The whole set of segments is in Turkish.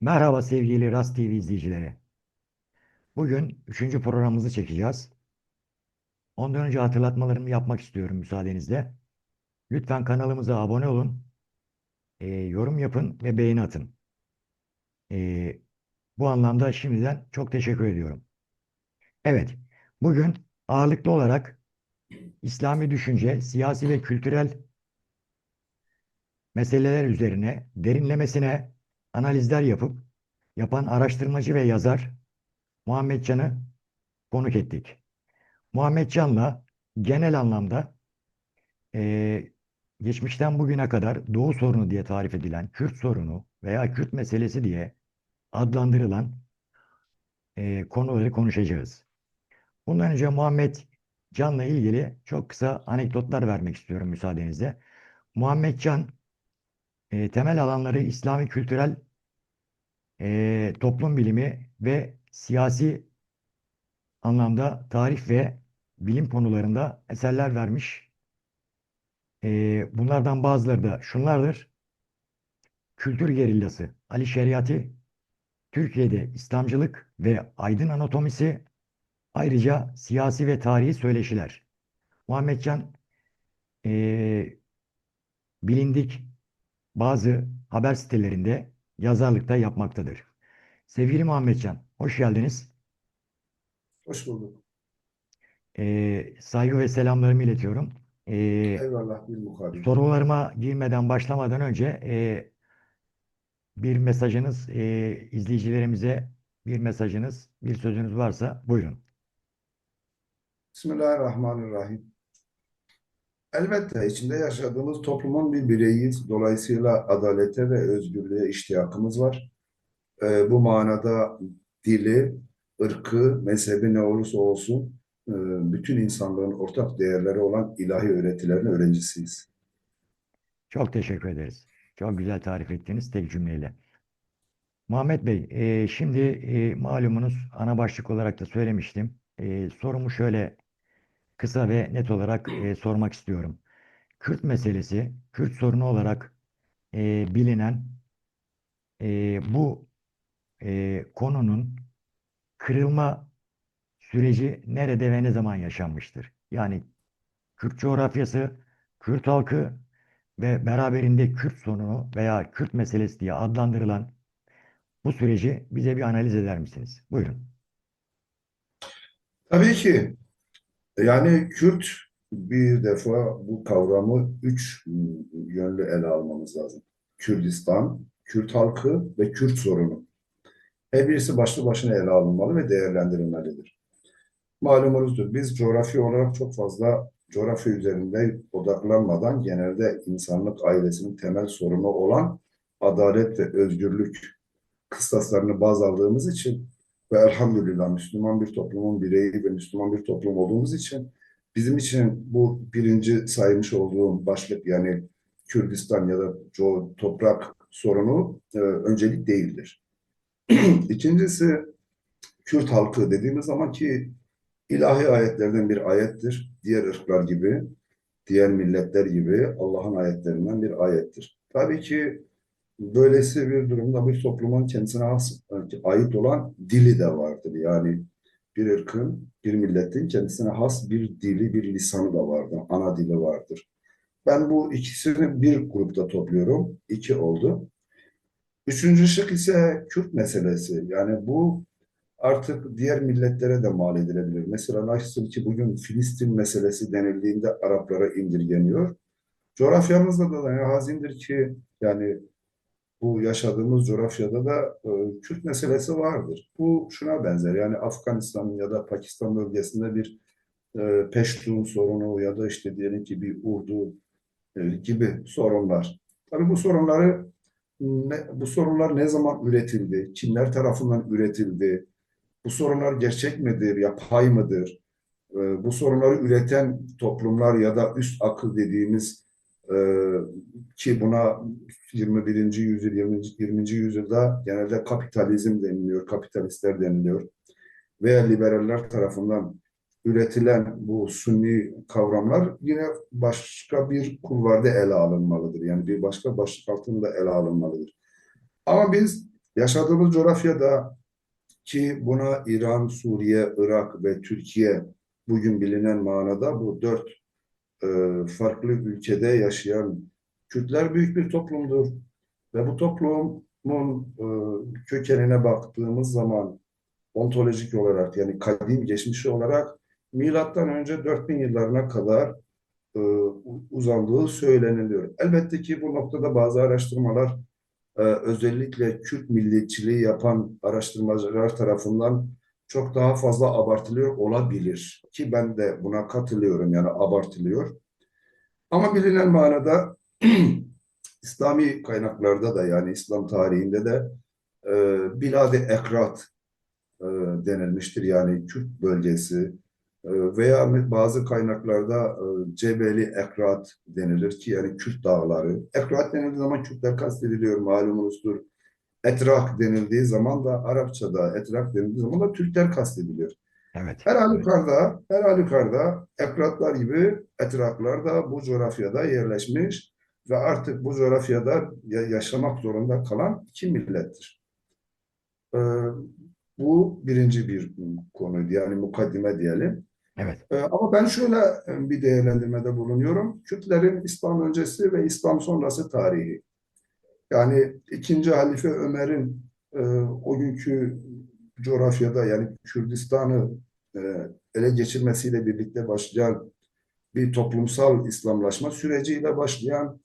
Merhaba sevgili Rast TV izleyicileri. Bugün üçüncü programımızı çekeceğiz. Ondan önce hatırlatmalarımı yapmak istiyorum müsaadenizle. Lütfen kanalımıza abone olun, e, yorum yapın ve beğeni atın. E, bu anlamda şimdiden çok teşekkür ediyorum. Evet, bugün ağırlıklı olarak İslami düşünce, siyasi ve kültürel meseleler üzerine derinlemesine analizler yapıp yapan araştırmacı ve yazar Muhammed Can'ı konuk ettik. Muhammed Can'la genel anlamda eee, geçmişten bugüne kadar Doğu sorunu diye tarif edilen Kürt sorunu veya Kürt meselesi diye adlandırılan eee, konuları konuşacağız. Bundan önce Muhammed Can'la ilgili çok kısa anekdotlar vermek istiyorum müsaadenizle. Muhammed Can eee, temel alanları İslami kültürel eee, toplum bilimi ve siyasi anlamda tarih ve bilim konularında eserler vermiş. Ee, bunlardan bazıları da şunlardır. Kültür gerillası, Ali Şeriatı, Türkiye'de İslamcılık ve aydın anatomisi, ayrıca siyasi ve tarihi söyleşiler. Muhammed Can ee, bilindik bazı haber sitelerinde yazarlıkta yapmaktadır. Sevgili Muhammed Can, hoş geldiniz. Hoş bulduk. Ee, saygı ve selamlarımı iletiyorum. Ee, Eyvallah bir mukabil. sorularıma girmeden başlamadan önce e, bir mesajınız e, izleyicilerimize bir mesajınız, bir sözünüz varsa buyurun. Bismillahirrahmanirrahim. Elbette içinde yaşadığımız toplumun bir bireyiyiz. Dolayısıyla adalete ve özgürlüğe iştiyakımız var. Ee, bu manada dili, ırkı, mezhebi ne olursa olsun e, bütün insanlığın ortak değerleri olan ilahi öğretilerin öğrencisiyiz. Çok teşekkür ederiz. Çok güzel tarif ettiniz tek cümleyle. Muhammed Bey, e, şimdi e, malumunuz ana başlık olarak da söylemiştim. E, sorumu şöyle kısa ve net olarak e, sormak istiyorum. Kürt meselesi, Kürt sorunu olarak e, bilinen e, bu e, konunun kırılma süreci nerede ve ne zaman yaşanmıştır? Yani Kürt coğrafyası, Kürt halkı ve beraberinde Kürt sorunu veya Kürt meselesi diye adlandırılan bu süreci bize bir analiz eder misiniz? Buyurun. Tabii ki yani Kürt bir defa bu kavramı üç yönlü ele almamız lazım. Kürdistan, Kürt halkı ve Kürt sorunu. Her birisi başlı başına ele alınmalı ve değerlendirilmelidir. Malumunuzdur biz coğrafi olarak çok fazla coğrafya üzerinde odaklanmadan genelde insanlık ailesinin temel sorunu olan adalet ve özgürlük kıstaslarını baz aldığımız için ve elhamdülillah Müslüman bir toplumun bireyi ve Müslüman bir toplum olduğumuz için bizim için bu birinci saymış olduğum başlık yani Kürdistan ya da co toprak sorunu e, öncelik değildir. İkincisi Kürt halkı dediğimiz zaman ki ilahi ayetlerden bir ayettir. Diğer ırklar gibi, diğer milletler gibi Allah'ın ayetlerinden bir ayettir. Tabii ki böylesi bir durumda bir toplumun kendisine has, ait olan dili de vardır. Yani bir ırkın, bir milletin kendisine has bir dili, bir lisanı da vardır. Ana dili vardır. Ben bu ikisini bir grupta topluyorum. İki oldu. Üçüncü şık ise Kürt meselesi. Yani bu artık diğer milletlere de mal edilebilir. Mesela nasıl ki bugün Filistin meselesi denildiğinde Araplara indirgeniyor. Coğrafyamızda da yani hazindir ki yani bu yaşadığımız coğrafyada da e, Kürt meselesi vardır. Bu şuna benzer yani Afganistan ya da Pakistan bölgesinde bir e, Peştun sorunu ya da işte diyelim ki bir Urdu e, gibi sorunlar. Tabii bu sorunları ne, bu sorunlar ne zaman üretildi? Kimler tarafından üretildi? Bu sorunlar gerçek midir, yapay mıdır? E, bu sorunları üreten toplumlar ya da üst akıl dediğimiz ki buna 21. yüzyıl, 20. 20. yüzyılda genelde kapitalizm deniliyor, kapitalistler deniliyor. Veya liberaller tarafından üretilen bu sunni kavramlar yine başka bir kulvarda ele alınmalıdır. Yani bir başka başlık altında ele alınmalıdır. Ama biz Yaşadığımız coğrafyada ki buna İran, Suriye, Irak ve Türkiye bugün bilinen manada bu dört farklı ülkede yaşayan Kürtler büyük bir toplumdur. Ve bu toplumun e, kökenine baktığımız zaman ontolojik olarak yani kadim geçmişi olarak milattan önce 4000 yıllarına kadar e, uzandığı söyleniliyor. Elbette ki bu noktada bazı araştırmalar e, özellikle Kürt milliyetçiliği yapan araştırmacılar tarafından çok daha fazla abartılıyor olabilir. Ki ben de buna katılıyorum yani abartılıyor. Ama bilinen manada İslami kaynaklarda da yani İslam tarihinde de e, Bilad-i Ekrat e, denilmiştir. Yani Kürt bölgesi e, veya bazı kaynaklarda e, Cebeli Ekrat denilir ki yani Kürt dağları. Ekrat denildiği zaman Kürtler kastediliyor malumunuzdur. Etrak denildiği zaman da Arapçada etrak denildiği zaman da Türkler kastediliyor. Evet. Her halükarda, her halükarda Ekratlar gibi Etraklar da bu coğrafyada yerleşmiş ve artık bu coğrafyada ya- yaşamak zorunda kalan iki millettir. Ee, bu birinci bir konuydu yani mukaddime diyelim. Evet. Ee, ama ben şöyle bir değerlendirmede bulunuyorum. Kürtlerin İslam öncesi ve İslam sonrası tarihi. Yani ikinci Halife Ömer'in e, o günkü coğrafyada yani Kürdistan'ı e, ele geçirmesiyle birlikte başlayan bir toplumsal İslamlaşma süreciyle başlayan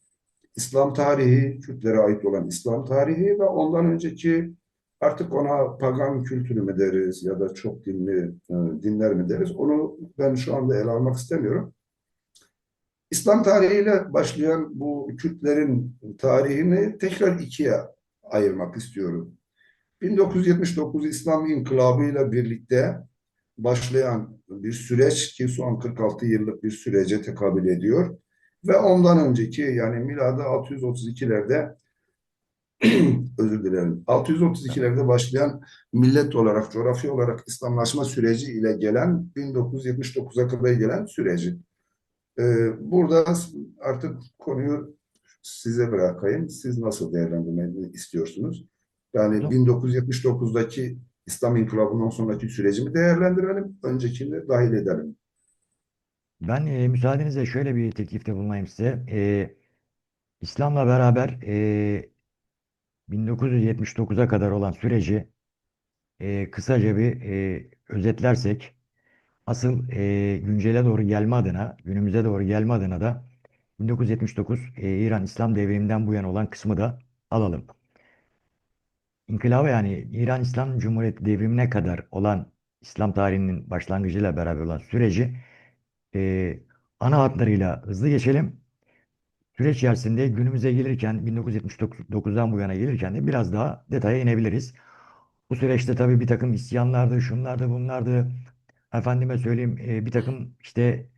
İslam tarihi, Kürtlere ait olan İslam tarihi ve ondan önceki artık ona pagan kültürü mü deriz ya da çok dinli e, dinler mi deriz onu ben şu anda ele almak istemiyorum. İslam tarihiyle başlayan bu Kürtlerin tarihini tekrar ikiye ayırmak istiyorum. 1979 İslam İnkılabı ile birlikte başlayan bir süreç ki son 46 yıllık bir sürece tekabül ediyor. Ve ondan önceki yani miladı 632'lerde özür dilerim 632'lerde başlayan millet olarak, coğrafya olarak İslamlaşma süreci ile gelen 1979'a kadar gelen süreci. Ee, burada artık konuyu size bırakayım. Siz nasıl değerlendirmeyi istiyorsunuz? Yani Hocam, 1979'daki İslam İnkılabı'ndan sonraki süreci mi değerlendirelim, öncekini dahil edelim. Ben e, müsaadenizle şöyle bir teklifte bulunayım size. E, İslam'la beraber e, 1979'a kadar olan süreci e, kısaca bir e, özetlersek asıl e, güncele doğru gelme adına, günümüze doğru gelme adına da 1979 e, İran İslam devriminden bu yana olan kısmı da alalım. İnkılabı yani İran İslam Cumhuriyeti devrimine kadar olan İslam tarihinin başlangıcıyla beraber olan süreci e, ana hatlarıyla hızlı geçelim. Süreç içerisinde günümüze gelirken 1979'dan bu yana gelirken de biraz daha detaya inebiliriz. Bu süreçte tabii bir takım isyanlardı, şunlardı, bunlardı. Efendime söyleyeyim e, bir takım işte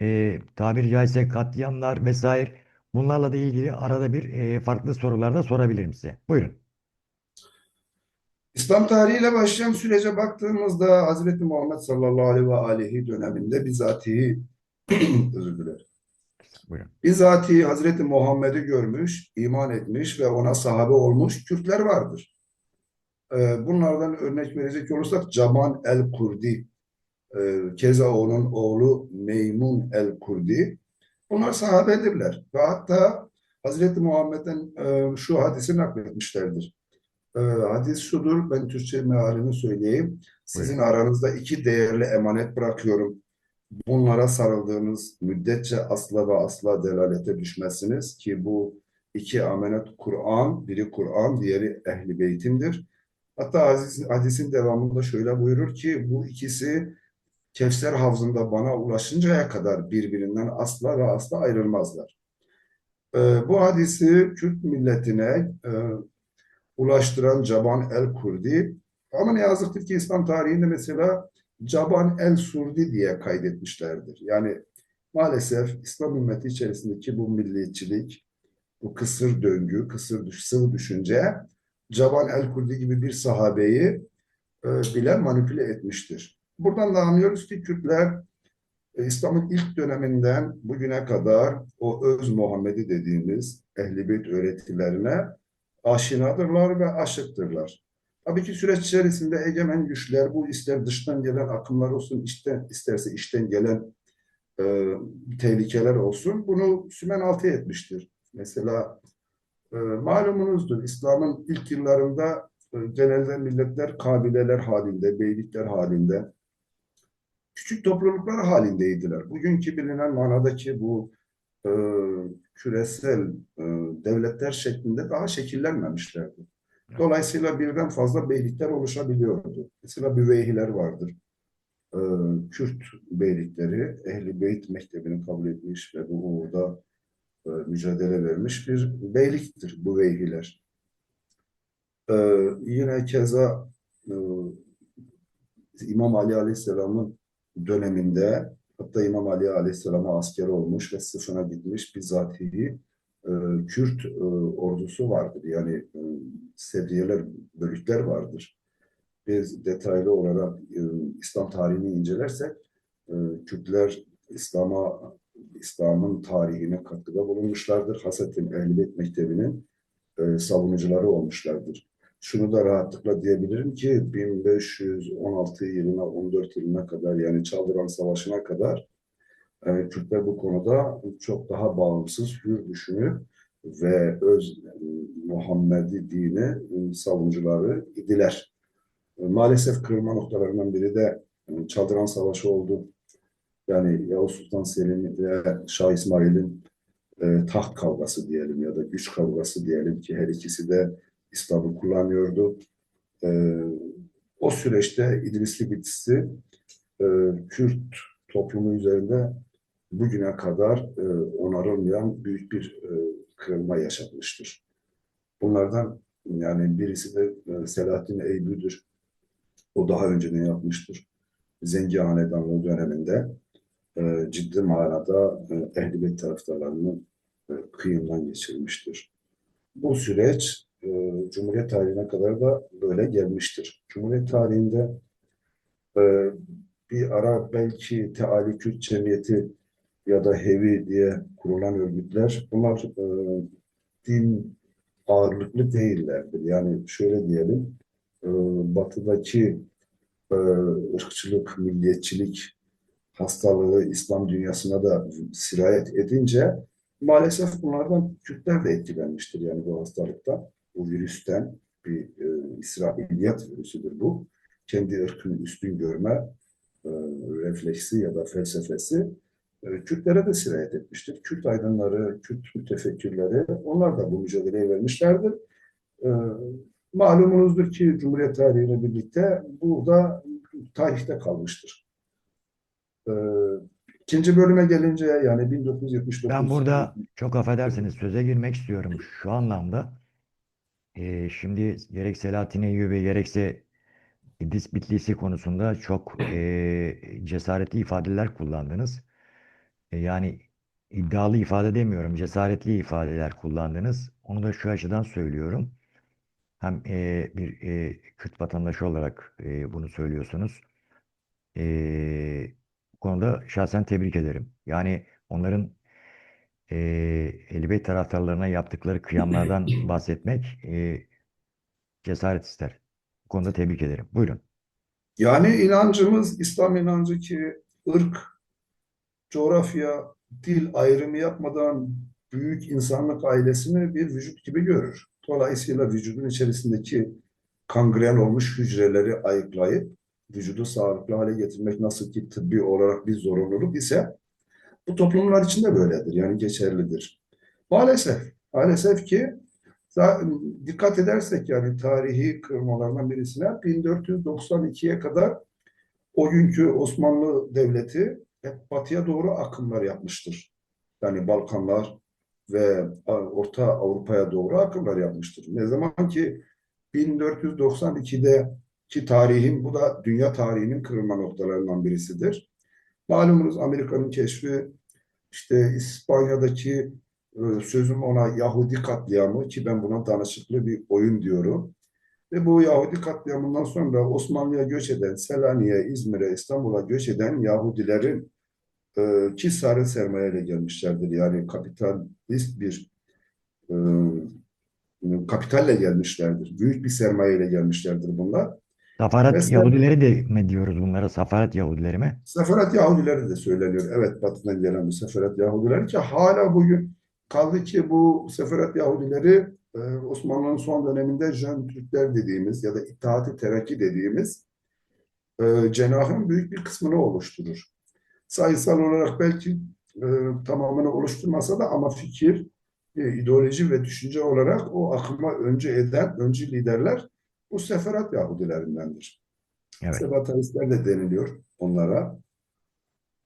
e, tabiri caizse katliamlar vesaire. Bunlarla da ilgili arada bir e, farklı sorular da sorabilirim size. Buyurun. İslam tarihiyle başlayan sürece baktığımızda Hazreti Muhammed sallallahu aleyhi ve aleyhi döneminde bizatihi özür dilerim. Buyurun. Bizatihi Hazreti Muhammed'i görmüş, iman etmiş ve ona sahabe olmuş Kürtler vardır. Bunlardan örnek verecek olursak Caban el-Kurdi, e, keza onun oğlu Meymun el-Kurdi. Bunlar sahabedirler. Ve hatta Hazreti Muhammed'den e, şu hadisi nakletmişlerdir. E, Hadis şudur, ben Türkçe mealini söyleyeyim. Sizin Buyurun. aranızda iki değerli emanet bırakıyorum. Bunlara sarıldığınız müddetçe asla ve asla delalete düşmezsiniz ki bu iki emanet Kur'an, biri Kur'an, diğeri Ehli Beytim'dir. Hatta hadisin, hadisin devamında şöyle buyurur ki bu ikisi Kevser havzında bana ulaşıncaya kadar birbirinden asla ve asla ayrılmazlar. Ee, bu hadisi Kürt milletine e, ulaştıran Caban el-Kurdi ama ne yazıktır ki İslam tarihinde mesela Caban el-Surdi diye kaydetmişlerdir. Yani maalesef İslam ümmeti içerisindeki bu milliyetçilik, bu kısır döngü, kısır sığ düşünce Caban el-Kurdi gibi bir sahabeyi e, bile manipüle etmiştir. Buradan da anlıyoruz ki Kürtler e, İslam'ın ilk döneminden bugüne kadar o öz Muhammed'i dediğimiz Beyt öğretilerine aşinadırlar ve aşıktırlar. Tabii ki süreç içerisinde egemen güçler bu ister dıştan gelen akımlar olsun, içten, isterse içten gelen e, tehlikeler olsun bunu sümen altı etmiştir. Mesela e, malumunuzdur İslam'ın ilk yıllarında e, genelde milletler kabileler halinde, beylikler halinde, küçük topluluklar halindeydiler. Bugünkü bilinen manadaki bu e, küresel e, devletler şeklinde daha şekillenmemişlerdi. Dolayısıyla birden fazla beylikler oluşabiliyordu. Mesela Büveyhiler vardır. E, Kürt beylikleri Ehli Beyt Mektebi'ni kabul etmiş ve bu uğurda e, mücadele vermiş bir beyliktir Büveyhiler. E, yine keza e, İmam Ali Aleyhisselam'ın döneminde hatta İmam Ali Aleyhisselam'a asker olmuş ve Sıfın'a gitmiş bizatihi e, Kürt e, ordusu vardır. Yani e, seviyeler, bölükler vardır. Biz detaylı olarak e, İslam tarihini incelersek e, Kürtler İslam'a İslam'ın tarihine katkıda bulunmuşlardır. Hasetin Ehl-i Beyt Mektebi'nin e, savunucuları olmuşlardır. Şunu da rahatlıkla diyebilirim ki 1516 yılına 14 yılına kadar yani Çaldıran Savaşı'na kadar e, Kürtler bu konuda çok daha bağımsız, hür düşünür ve öz Muhammedi dini savunucuları idiler. E, maalesef kırılma noktalarından biri de e, Çaldıran Savaşı oldu. Yani Yavuz Sultan Selim ve Şah İsmail'in e, taht kavgası diyelim ya da güç kavgası diyelim ki her ikisi de İslam'ı kullanıyordu. E, o süreçte İdrisli Bitisi e, Kürt toplumu üzerinde bugüne kadar e, onarılmayan büyük bir e, kırılma yaşatmıştır. Bunlardan yani birisi de e, Selahattin Eyyubi'dir. O daha önce ne yapmıştır? Zengi Hanedanlığı döneminde e, ciddi manada e, Ehl-i Beyt taraftarlarını e, kıyımdan geçirmiştir. Bu süreç e, Cumhuriyet tarihine kadar da böyle gelmiştir. Cumhuriyet tarihinde e, bir ara belki Teali Kürt Cemiyeti ya da HEVI diye kurulan örgütler bunlar e, din ağırlıklı değillerdir. Yani şöyle diyelim batıdaki ırkçılık, milliyetçilik hastalığı İslam dünyasına da sirayet edince maalesef bunlardan Kürtler de etkilenmiştir yani bu hastalıktan, bu virüsten bir e, İsrailiyat virüsüdür bu. Kendi ırkını üstün görme e, refleksi ya da felsefesi e, Kürtlere de sirayet etmiştir. Kürt aydınları, Kürt mütefekkirleri onlar da bu mücadeleye vermişlerdir. E, malumunuzdur ki Cumhuriyet tarihiyle birlikte bu da tarihte kalmıştır. E, ikinci bölüme gelince yani 1979 Ben burada çok affedersiniz söze girmek istiyorum şu anlamda. Ee, şimdi gerek Selahattin Eyyubi gerekse İdris Bitlisi konusunda çok e, cesaretli ifadeler kullandınız. E, yani iddialı ifade demiyorum, cesaretli ifadeler kullandınız. Onu da şu açıdan söylüyorum. Hem e, bir e, Kürt vatandaşı olarak e, bunu söylüyorsunuz. E, bu konuda şahsen tebrik ederim. Yani onların e, Ehl-i Beyt taraftarlarına yaptıkları kıyamlardan bahsetmek e, cesaret ister. Bu konuda tebrik ederim. Buyurun. Yani inancımız İslam inancı ki ırk, coğrafya, dil ayrımı yapmadan büyük insanlık ailesini bir vücut gibi görür. Dolayısıyla vücudun içerisindeki kangren olmuş hücreleri ayıklayıp vücudu sağlıklı hale getirmek nasıl ki tıbbi olarak bir zorunluluk ise bu toplumlar için de böyledir. Yani geçerlidir. Maalesef, maalesef ki dikkat edersek yani tarihi kırmalardan birisine 1492'ye kadar o günkü Osmanlı Devleti hep batıya doğru akımlar yapmıştır. Yani Balkanlar ve Orta Avrupa'ya doğru akımlar yapmıştır. Ne zaman ki 1492'de ki tarihin bu da dünya tarihinin kırılma noktalarından birisidir. Malumunuz Amerika'nın keşfi işte İspanya'daki e, sözüm ona Yahudi katliamı ki ben buna danışıklı bir oyun diyorum. Ve bu Yahudi katliamından sonra Osmanlı'ya göç eden, Selanik'e, İzmir'e, İstanbul'a göç eden Yahudilerin e, ki sarı sermayeyle gelmişlerdir. Yani kapitalist bir e, kapitalle gelmişlerdir. Büyük bir sermayeyle gelmişlerdir bunlar. Safarat Mesela Yahudileri de mi diyoruz bunlara? Safarat Yahudileri mi? Seferat Yahudileri de söyleniyor. Evet, Batı'dan gelen bu Seferat Yahudileri ki hala bugün kaldı ki bu Seferat Yahudileri e, Osmanlı'nın son döneminde Jön Türkler dediğimiz ya da İttihat-ı Terakki dediğimiz e, cenahın büyük bir kısmını oluşturur. Sayısal olarak belki e, tamamını oluşturmasa da ama fikir, ideoloji ve düşünce olarak o akıma önce eden, öncü liderler bu Seferat Yahudilerindendir. Evet. Sebataristler de deniliyor onlara.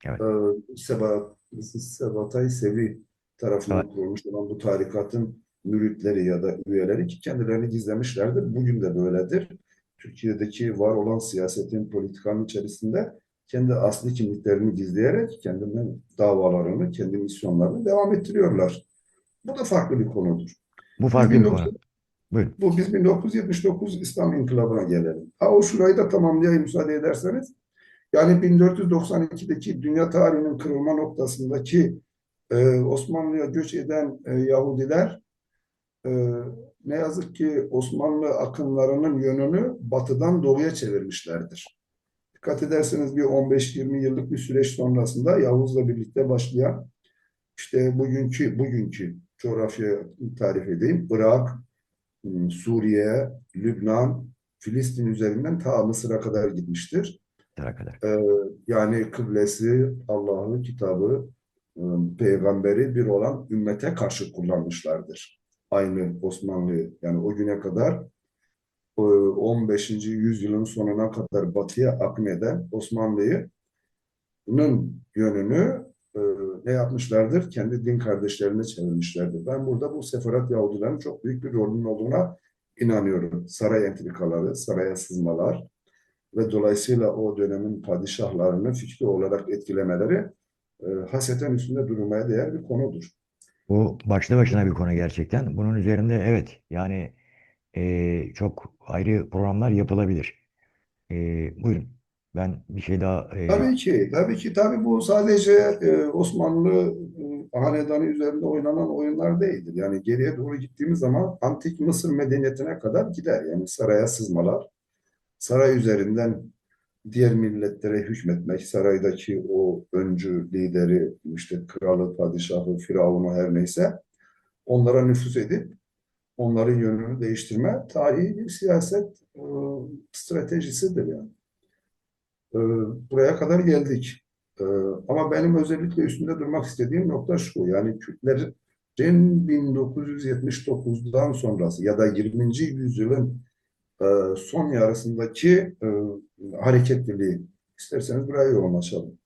Evet. Ee, Seba, Sebatay Sevi tarafından Evet. kurulmuş olan bu tarikatın müritleri ya da üyeleri ki kendilerini gizlemişlerdir. Bugün de böyledir. Türkiye'deki var olan siyasetin, politikanın içerisinde kendi asli kimliklerini gizleyerek kendinden davalarını, kendi misyonlarını devam ettiriyorlar. Bu da farklı bir konudur. Bu farklı bir 19 konu. Buyurun. bu biz 1979 İslam İnkılabı'na gelelim. Ha o şurayı da tamamlayayım müsaade ederseniz. Yani 1492'deki dünya tarihinin kırılma noktasındaki e, Osmanlı'ya göç eden e, Yahudiler e, ne yazık ki Osmanlı akınlarının yönünü batıdan doğuya çevirmişlerdir. Dikkat ederseniz bir 15-20 yıllık bir süreç sonrasında Yavuz'la birlikte başlayan işte bugünkü bugünkü coğrafya tarif edeyim. Irak, Suriye, Lübnan, Filistin üzerinden ta Mısır'a kadar gitmiştir. Tara kadar. Ee, yani kıblesi, Allah'ı, kitabı, e, peygamberi bir olan ümmete karşı kullanmışlardır. Aynı Osmanlı yani o güne kadar e, 15. yüzyılın sonuna kadar batıya akmeden Osmanlı'nın yönünü e, ne yapmışlardır? Kendi din kardeşlerine çevirmişlerdir. Ben burada bu Seferat Yahudilerin çok büyük bir rolünün olduğuna inanıyorum. Saray entrikaları, saraya sızmalar ve dolayısıyla o dönemin padişahlarını fikri olarak etkilemeleri e, haseten üstünde durmaya değer bir konudur. Bu başlı başına bir konu gerçekten. Bunun üzerinde evet yani eee, çok ayrı programlar yapılabilir. Eee, buyurun. Ben bir şey daha eee, Tabii ki, tabii ki, tabii bu sadece e, Osmanlı e, hanedanı üzerinde oynanan oyunlar değildir. Yani geriye doğru gittiğimiz zaman antik Mısır medeniyetine kadar gider. Yani saraya sızmalar, saray üzerinden diğer milletlere hükmetmek, saraydaki o öncü lideri, işte kralı, padişahı, firavunu her neyse onlara nüfuz edip onların yönünü değiştirme tarihi bir siyaset e, stratejisidir yani. E, buraya kadar geldik. E, ama benim özellikle üstünde durmak istediğim nokta şu. Yani Kürtlerin 1979'dan sonrası ya da 20. yüzyılın e, son yarısındaki e, hareketliliği. İsterseniz buraya yoğunlaşalım.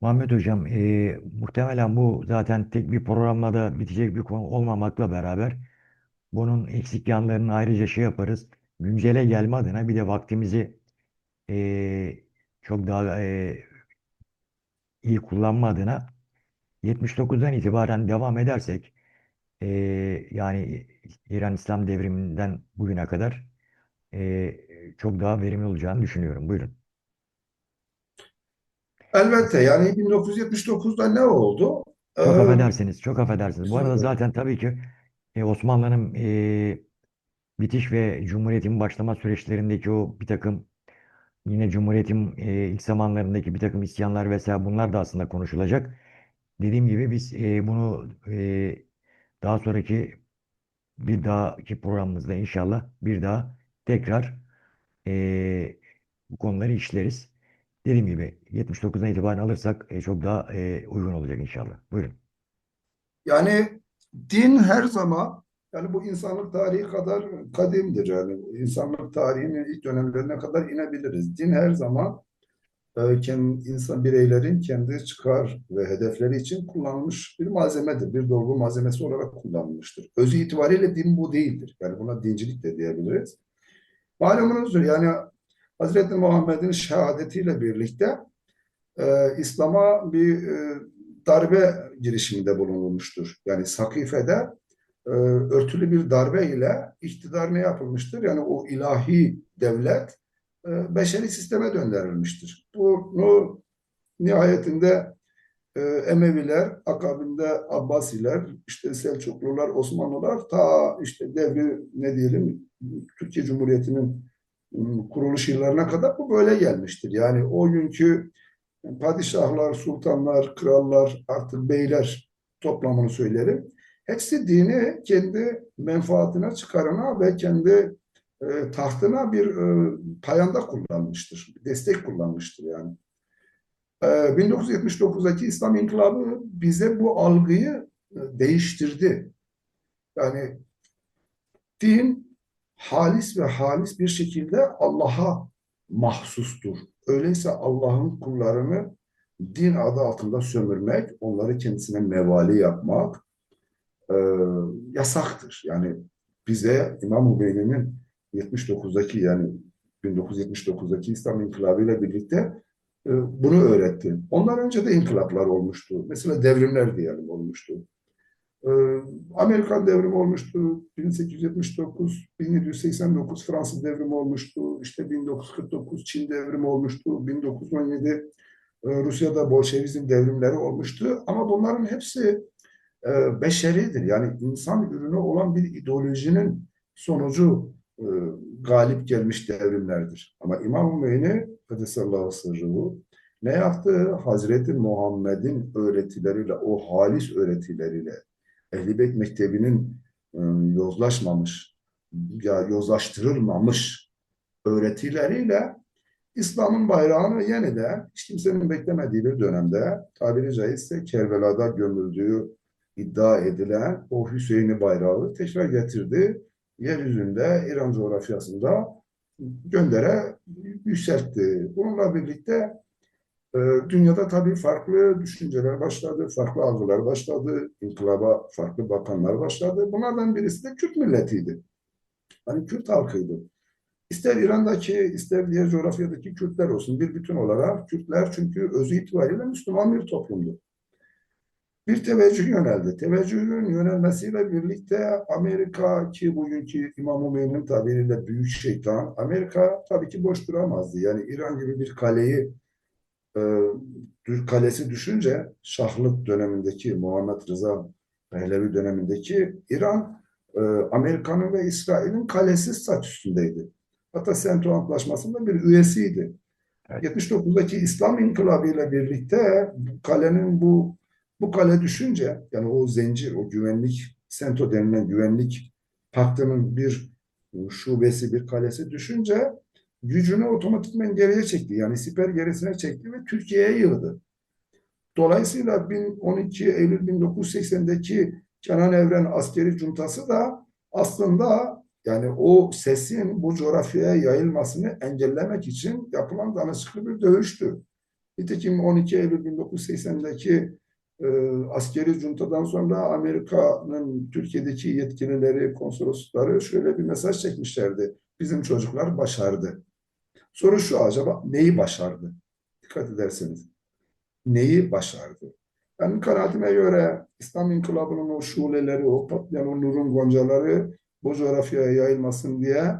Muhammed Hocam eee, muhtemelen bu zaten tek bir programla da bitecek bir konu olmamakla beraber bunun eksik yanlarını ayrıca şey yaparız. Güncele gelme adına bir de vaktimizi eee, çok daha eee, iyi kullanma adına 79'dan itibaren devam edersek eee, yani İran İslam devriminden bugüne kadar eee, çok daha verimli olacağını düşünüyorum. Buyurun. Elbette yani 1979'da ne oldu? Çok Ee, affedersiniz, çok affedersiniz. Bu arada zaten tabii ki e, Osmanlı'nın e, bitiş ve Cumhuriyet'in başlama süreçlerindeki o bir takım yine Cumhuriyet'in e, ilk zamanlarındaki bir takım isyanlar vesaire bunlar da aslında konuşulacak. Dediğim gibi biz e, bunu e, daha sonraki bir dahaki programımızda inşallah bir daha tekrar e, bu konuları işleriz. Dediğim gibi 79'dan itibaren alırsak e, çok daha e, uygun olacak inşallah. Buyurun. Yani din her zaman yani bu insanlık tarihi kadar kadimdir yani insanlık tarihinin ilk dönemlerine kadar inebiliriz. Din her zaman e, kendi, insan bireylerin kendi çıkar ve hedefleri için kullanılmış bir malzemedir. Bir dolgu malzemesi olarak kullanılmıştır. Özü itibariyle din bu değildir. Yani buna dincilik de diyebiliriz. Malumunuzdur yani Hazreti Muhammed'in şehadetiyle birlikte e, İslam'a bir e, darbe girişiminde bulunulmuştur. Yani Sakife'de e, örtülü bir darbe ile iktidar ne yapılmıştır? Yani o ilahi devlet e, beşeri sisteme döndürülmüştür. Bunu nihayetinde e, Emeviler, akabinde Abbasiler, işte Selçuklular, Osmanlılar ta işte devri ne diyelim Türkiye Cumhuriyeti'nin ım, kuruluş yıllarına kadar bu böyle gelmiştir. Yani o günkü padişahlar, sultanlar, krallar, artık beyler toplamını söylerim. Hepsi dini kendi menfaatine, çıkarına ve kendi e, tahtına bir e, payanda kullanmıştır. Destek kullanmıştır yani. E, 1979'daki İslam İnkılabı bize bu algıyı e, değiştirdi. Yani din halis ve halis bir şekilde Allah'a mahsustur. Öyleyse Allah'ın kullarını din adı altında sömürmek, onları kendisine mevali yapmak e, yasaktır. Yani bize İmam Hümeyni'nin 79'daki yani 1979'daki İslam İnkılabı ile birlikte e, bunu öğretti. Ondan önce de inkılaplar olmuştu. Mesela devrimler diyelim olmuştu. E, Amerikan devrimi olmuştu. 1879, 1789 Fransız devrimi olmuştu. İşte 1949 Çin devrimi olmuştu. 1917 e, Rusya'da Bolşevizm devrimleri olmuştu. Ama bunların hepsi e, beşeridir. Yani insan ürünü olan bir ideolojinin sonucu e, galip gelmiş devrimlerdir. Ama İmam Hümeyni Kadesallahu ne yaptı? Hazreti Muhammed'in öğretileriyle, o halis öğretileriyle, Ehl-i Beyt Mektebi'nin e, yozlaşmamış, ya yozlaştırılmamış öğretileriyle İslam'ın bayrağını yeniden hiç kimsenin beklemediği bir dönemde tabiri caizse Kerbela'da gömüldüğü iddia edilen o Hüseyin'i bayrağı tekrar getirdi. Yeryüzünde İran coğrafyasında göndere yükseltti. Bununla birlikte e, dünyada tabii farklı düşünceler başladı, farklı algılar başladı, inkılaba farklı bakanlar başladı. Bunlardan birisi de Kürt milletiydi. Hani Kürt halkıydı. İster İran'daki, ister diğer coğrafyadaki Kürtler olsun bir bütün olarak Kürtler çünkü özü itibariyle Müslüman bir toplumdu. Bir teveccüh yöneldi. Teveccühün yönelmesiyle birlikte Amerika ki bugünkü İmam Hümeyni'nin tabiriyle büyük şeytan, Amerika tabii ki boş duramazdı. Yani İran gibi bir kaleyi e, kalesi düşünce Şahlık dönemindeki Muhammed Rıza Pehlevi dönemindeki İran e, Amerika'nın ve İsrail'in kalesi statüsündeydi. Hatta Sento Antlaşması'nın bir üyesiydi. Evet. 79'daki İslam İnkılabı ile birlikte kalenin bu bu kale düşünce yani o zincir, o güvenlik, Sento denilen güvenlik paktının bir şubesi, bir kalesi düşünce gücünü otomatikmen geriye çekti. Yani siper gerisine çekti ve Türkiye'ye yığdı. Dolayısıyla 12 Eylül 1980'deki Kenan Evren askeri cuntası da aslında yani o sesin bu coğrafyaya yayılmasını engellemek için yapılan danışıklı bir dövüştü. Nitekim 12 Eylül 1980'deki e, askeri juntadan sonra Amerika'nın Türkiye'deki yetkilileri, konsoloslukları şöyle bir mesaj çekmişlerdi. Bizim çocuklar başardı. Soru şu acaba neyi başardı? Dikkat ederseniz. Neyi başardı? Ben kanaatime göre İslam İnkılabı'nın o şuleleri, o patlayan o nurun goncaları bu coğrafyaya yayılmasın diye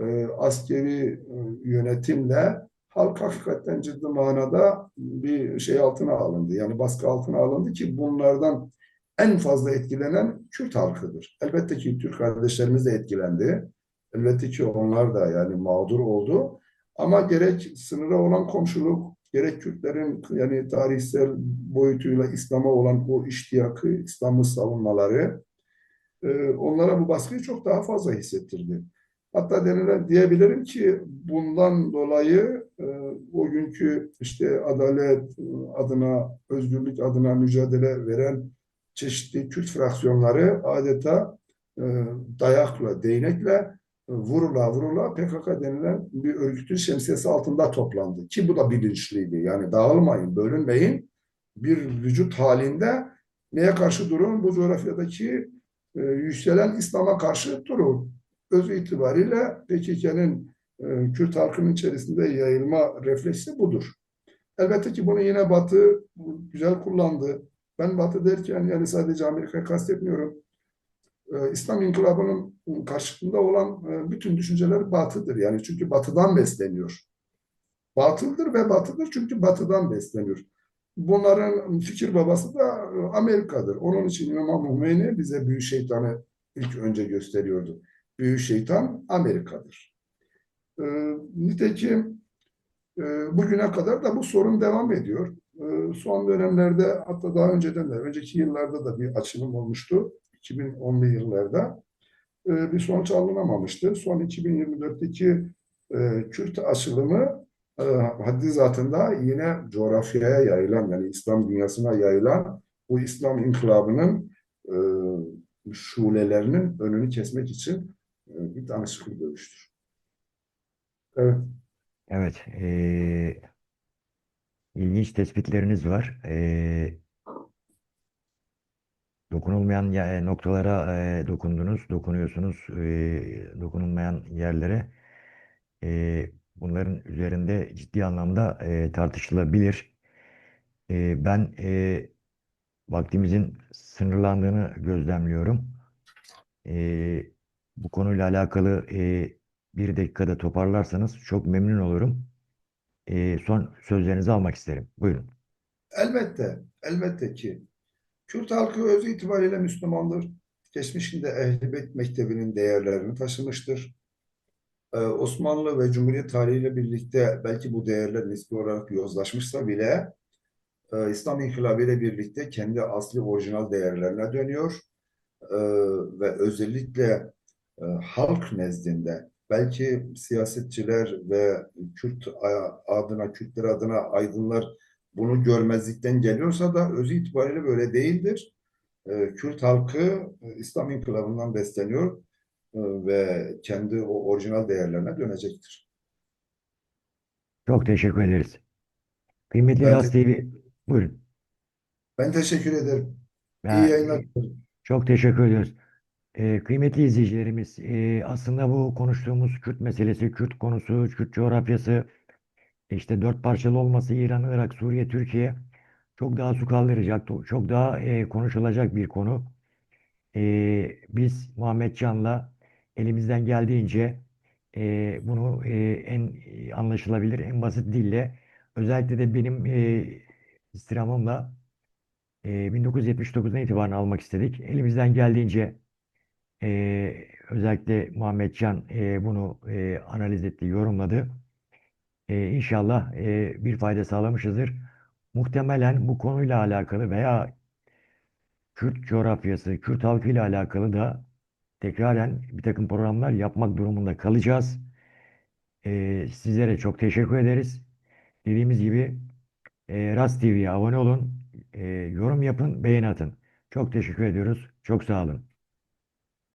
e, askeri e, yönetimle halk hakikaten ciddi manada bir şey altına alındı. Yani baskı altına alındı ki bunlardan en fazla etkilenen Kürt halkıdır. Elbette ki Türk kardeşlerimiz de etkilendi. Elbette ki onlar da yani mağdur oldu. Ama gerek sınıra olan komşuluk, gerek Kürtlerin yani tarihsel boyutuyla İslam'a olan o iştiyakı, İslam'ı savunmaları e, onlara bu baskıyı çok daha fazla hissettirdi. Hatta denilen diyebilirim ki bundan dolayı e, o günkü işte adalet adına, özgürlük adına mücadele veren çeşitli Kürt fraksiyonları adeta e, dayakla, değnekle e, vurula vurula PKK denilen bir örgütün şemsiyesi altında toplandı. Ki bu da bilinçliydi. Yani dağılmayın, bölünmeyin. Bir vücut halinde neye karşı durun? Bu coğrafyadaki e, yükselen İslam'a karşı durun öz itibariyle PKK'nın e, Kürt halkının içerisinde yayılma refleksi budur. Elbette ki bunu yine Batı güzel kullandı. Ben Batı derken yani sadece Amerika'yı kastetmiyorum. E, İslam İnkılabı'nın karşısında olan e, bütün düşünceler Batı'dır. Yani çünkü Batı'dan besleniyor. Batıldır ve Batı'dır çünkü Batı'dan besleniyor. bunların fikir babası da Amerika'dır. Onun için İmam Hümeyni bize büyük şeytanı ilk önce gösteriyordu. Büyük şeytan Amerika'dır. E, nitekim e, bugüne kadar da bu sorun devam ediyor. E, son dönemlerde hatta daha önceden de önceki yıllarda da bir açılım olmuştu. 2010'lu yıllarda e, bir sonuç alınamamıştı. Son 2024'teki e, Kürt açılımı e, haddi zatında yine coğrafyaya yayılan yani İslam dünyasına yayılan bu İslam inkılabının e, şulelerinin önünü kesmek için bir tanışıklık dövüştür. Evet. Evet, eee, ilginç tespitleriniz var. Eee, dokunulmayan ya- noktalara eee, dokundunuz, dokunuyorsunuz, eee, dokunulmayan yerlere. Eee, bunların üzerinde ciddi anlamda eee, tartışılabilir. Eee, ben eee, vaktimizin sınırlandığını gözlemliyorum. Eee, bu konuyla alakalı eee, bir dakikada toparlarsanız çok memnun olurum. Eee, son sözlerinizi almak isterim. Buyurun. Elbette, elbette ki Kürt halkı öz itibariyle Müslümandır. Geçmişinde Ehl-i Beyt Mektebi'nin değerlerini taşımıştır. Ee, Osmanlı ve Cumhuriyet tarihiyle birlikte belki bu değerler nispi olarak yozlaşmışsa bile e, İslam İnkılabı ile birlikte kendi asli orijinal değerlerine dönüyor. Ee, ve özellikle e, halk nezdinde belki siyasetçiler ve Kürt adına, Kürtler adına aydınlar bunu görmezlikten geliyorsa da özü itibariyle böyle değildir. Ee, Kürt halkı e, İslam İnkılabı'ndan besleniyor e, ve kendi o orijinal değerlerine dönecektir. Çok teşekkür ederiz. Kıymetli Ben, te- TV, buyurun. ben teşekkür ederim. İyi Ya, yayınlar. çok teşekkür ediyoruz. Ee, kıymetli izleyicilerimiz, e, aslında bu konuştuğumuz Kürt meselesi, Kürt konusu, Kürt coğrafyası, işte dört parçalı olması İran, Irak, Suriye, Türkiye çok daha su kaldıracak, çok daha e, konuşulacak bir konu. E, biz Muhammed Can'la elimizden geldiğince e, bunu e, en e, anlaşılabilir, en basit dille, özellikle de benim e, istirhamımla e, 1979'dan itibaren almak istedik. Elimizden geldiğince e, özellikle Muhammed Can e, bunu e, analiz etti, yorumladı. E, İnşallah e, bir fayda sağlamışızdır. Muhtemelen bu konuyla alakalı veya Kürt coğrafyası, Kürt halkıyla alakalı da tekraren bir takım programlar yapmak durumunda kalacağız. E, sizlere çok teşekkür ederiz. Dediğimiz gibi e, Rast TV'ye abone olun, e, yorum yapın, beğeni atın. Çok teşekkür ediyoruz. Çok sağ olun.